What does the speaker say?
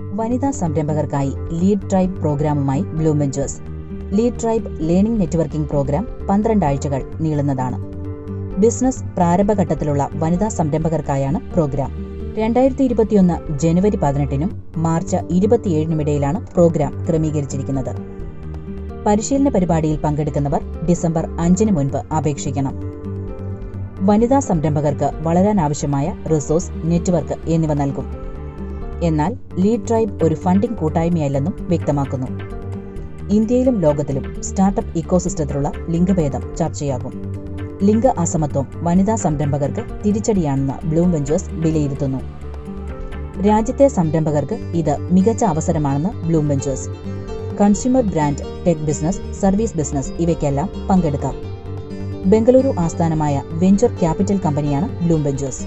വനിതാ സംരംഭകർക്കായി lead tribe പ്രോഗ്രാമുമായി Blue Ventures. Lead Tribe learning networking program പന്ത്രണ്ടാഴ്ചകൾ നീളുന്നതാണ്. ബിസിനസ് പ്രാരംഭഘട്ടത്തിലുള്ള വനിതാ സംരംഭകർക്കായാണ് പ്രോഗ്രാം. രണ്ടായിരത്തി ഇരുപത്തിയൊന്ന് ജനുവരി പതിനെട്ടിനും മാർച്ച് ഇരുപത്തിയേഴിനുമിടയിലാണ് പ്രോഗ്രാം ക്രമീകരിച്ചിരിക്കുന്നത്. പരിശീലന പരിപാടിയിൽ പങ്കെടുക്കുന്നവർ ഡിസംബർ അഞ്ചിന് മുൻപ് അപേക്ഷിക്കണം. വനിതാ സംരംഭകർക്ക് വളരാനാവശ്യമായ റിസോഴ്സ് നെറ്റ്വർക്ക് എന്നിവ നൽകും. എന്നാൽ ലീഡ് ട്രൈബ് ഒരു ഫണ്ടിംഗ് കൂട്ടായ്മയല്ലെന്നും വ്യക്തമാക്കുന്നു. ഇന്ത്യയിലും ലോകത്തിലും സ്റ്റാർട്ടപ്പ് ഇക്കോസിസ്റ്റത്തിലുള്ള ലിംഗഭേദം ചർച്ചയാകും. ലിംഗ അസമത്വം വനിതാ സംരംഭകർക്ക് തിരിച്ചടിയാണെന്ന് ബ്ലൂം വെഞ്ചേഴ്സ് വിലയിരുത്തുന്നു. രാജ്യത്തെ സംരംഭകർക്ക് ഇത് മികച്ച അവസരമാണെന്ന് Bloom Ventures. Consumer brand tech business service business ഇവയ്ക്കെല്ലാം പങ്കെടുക്കാം. ബംഗളൂരു ആസ്ഥാനമായ വെഞ്ചർ ക്യാപിറ്റൽ കമ്പനിയാണ് ബ്ലൂം വെഞ്ചേഴ്സ്.